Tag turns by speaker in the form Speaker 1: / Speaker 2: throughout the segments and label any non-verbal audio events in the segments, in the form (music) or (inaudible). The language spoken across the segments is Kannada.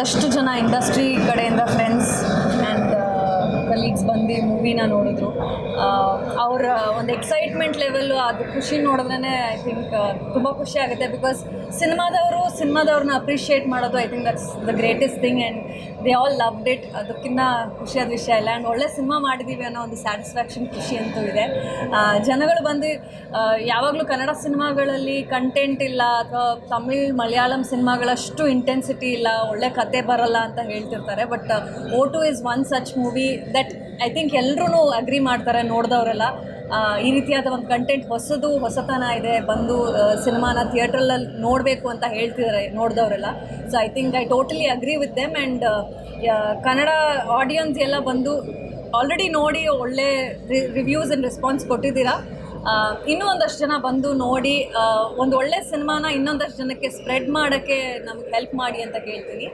Speaker 1: ಒಂದಷ್ಟು ಜನ ಇಂಡಸ್ಟ್ರಿ ಕಡೆಯಿಂದ ಫ್ರೆಂಡ್ಸ್ ಮೂವಿನ ನೋಡಿದ್ರು. ಅವರ ಒಂದು ಎಕ್ಸೈಟ್ಮೆಂಟ್ ಲೆವೆಲ್ಲು ಅದು ಖುಷಿ ನೋಡಿದ್ರೇ ಐ ಥಿಂಕ್ ತುಂಬ ಖುಷಿ ಆಗುತ್ತೆ ಬಿಕಾಸ್ ಸಿನಿಮಾದವರು ಸಿನಿಮಾದವ್ರನ್ನ ಅಪ್ರಿಷಿಯೇಟ್ ಮಾಡೋದು I think that's the greatest thing and they all love it ಅದಕ್ಕಿಂತ ಖುಷಿಯಾದ ವಿಷಯ ಇಲ್ಲ. ಆ್ಯಂಡ್ ಒಳ್ಳೆ ಸಿನಿಮಾ ಮಾಡಿದ್ದೀವಿ ಅನ್ನೋ ಒಂದು ಸ್ಯಾಟಿಸ್ಫ್ಯಾಕ್ಷನ್ ಖುಷಿ ಅಂತೂ ಇದೆ. ಜನಗಳು ಬಂದು ಯಾವಾಗಲೂ ಕನ್ನಡ ಸಿನಿಮಾಗಳಲ್ಲಿ ಕಂಟೆಂಟ್ ಇಲ್ಲ ಅಥವಾ ತಮಿಳ್, ಮಲಯಾಳಂ ಸಿನಿಮಾಗಳಷ್ಟು ಇಂಟೆನ್ಸಿಟಿ ಇಲ್ಲ, ಒಳ್ಳೆ ಕತೆ ಬರಲ್ಲ ಅಂತ ಹೇಳ್ತಿರ್ತಾರೆ. But O two is one such movie that I think ಎಲ್ಲರೂ ಅಗ್ರಿ ಮಾಡ್ತಾರೆ, ನೋಡಿದವರೆಲ್ಲ. ಈ ರೀತಿಯಾದ ಒಂದು ಕಂಟೆಂಟ್ ಹೊಸದು, ಹೊಸತನ ಇದೆ, ಬಂದು ಸಿನಿಮಾನ ಥಿಯೇಟ್ರಲ್ಲಿ ನೋಡಬೇಕು ಅಂತ ಹೇಳ್ತಿದ್ದಾರೆ ನೋಡಿದವರೆಲ್ಲ. So I think I totally agree with them and Kannada audience ಎಲ್ಲ ಬಂದು ಆಲ್ರೆಡಿ ನೋಡಿ ಒಳ್ಳೆ ರಿವ್ಯೂಸ್ ಆ್ಯಂಡ್ ರೆಸ್ಪಾನ್ಸ್ ಕೊಟ್ಟಿದ್ದೀರಾ? ಇನ್ನೂ ಒಂದಷ್ಟು ಜನ ಬಂದು ನೋಡಿ ಒಂದು ಒಳ್ಳೆ ಸಿನಿಮಾನ ಇನ್ನೊಂದಷ್ಟು ಜನಕ್ಕೆ ಸ್ಪ್ರೆಡ್ ಮಾಡೋಕ್ಕೆ ನಮ್ಗೆ ಹೆಲ್ಪ್ ಮಾಡಿ ಅಂತ ಕೇಳ್ತೀನಿ.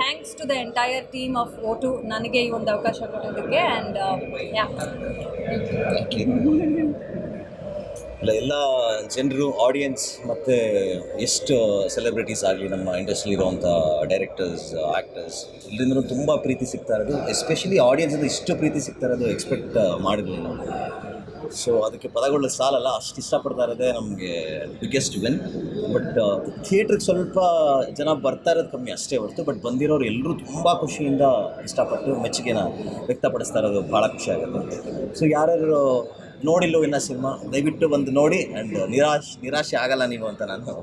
Speaker 1: Thanks to the entire team of O two ನನಗೆ ಈ ಒಂದು ಅವಕಾಶ ಕೊಟ್ಟಿದ್ದಕ್ಕೆ ಆ್ಯಂಡ್
Speaker 2: ಇಲ್ಲ, ಎಲ್ಲ ಜನರು ಆಡಿಯನ್ಸ್ ಮತ್ತು ಎಷ್ಟು ಸೆಲೆಬ್ರಿಟೀಸ್ ಆಗಲಿ ನಮ್ಮ ಇಂಡಸ್ಟ್ರಿ ಇರುವಂಥ ಡೈರೆಕ್ಟರ್ಸ್ ಆ್ಯಕ್ಟರ್ಸ್ ಇಲ್ಲಿಂದ ತುಂಬ ಪ್ರೀತಿ ಸಿಗ್ತಾ ಇರೋದು. ಎಸ್ಪೆಷಲಿ ಆಡಿಯನ್ಸಿಂದ ಇಷ್ಟು ಪ್ರೀತಿ ಸಿಗ್ತಾ ಇರೋದು ಎಕ್ಸ್ಪೆಕ್ಟ್ ಮಾಡಿದ್ವಿ ನಾವು. ಸೊ ಅದಕ್ಕೆ ಪದಗಳು ಸಾಲಲ್ಲ, ಅಷ್ಟು ಇಷ್ಟಪಡ್ತಾ ಇರೋದೇ ನಮಗೆ ಬಿಗ್ಗೆಸ್ಟ್ ವಿನ್ ಬಟ್ ಥಿಯೇಟ್ರಿಗೆ ಸ್ವಲ್ಪ ಜನ ಬರ್ತಾ ಇರೋದು ಕಮ್ಮಿ ಅಷ್ಟೇ ಹೊರತು ಬಟ್ ಬಂದಿರೋರು ಎಲ್ಲರೂ ತುಂಬ ಖುಷಿಯಿಂದ ಇಷ್ಟಪಟ್ಟು ಮೆಚ್ಚುಗೆನ ವ್ಯಕ್ತಪಡಿಸ್ತಾ ಇರೋದು ಭಾಳ ಖುಷಿ ಆಗುತ್ತೆ. ಸೊ ಯಾರ್ಯಾರು ನೋಡಿಲ್ಲೋ ಇನ್ನ ಸಿನಿಮಾ, ದಯವಿಟ್ಟು ಬಂದು ನೋಡಿ ಆ್ಯಂಡ್ ನಿರಾಶ್, ನಿರಾಶೆ ಆಗಲ್ಲ ನೀವು ಅಂತ ನಾನು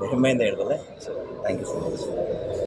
Speaker 2: (laughs) ಹೆಮ್ಮೆಯಿಂದ ಹೇಳ್ಬೋದೆ so thank you so much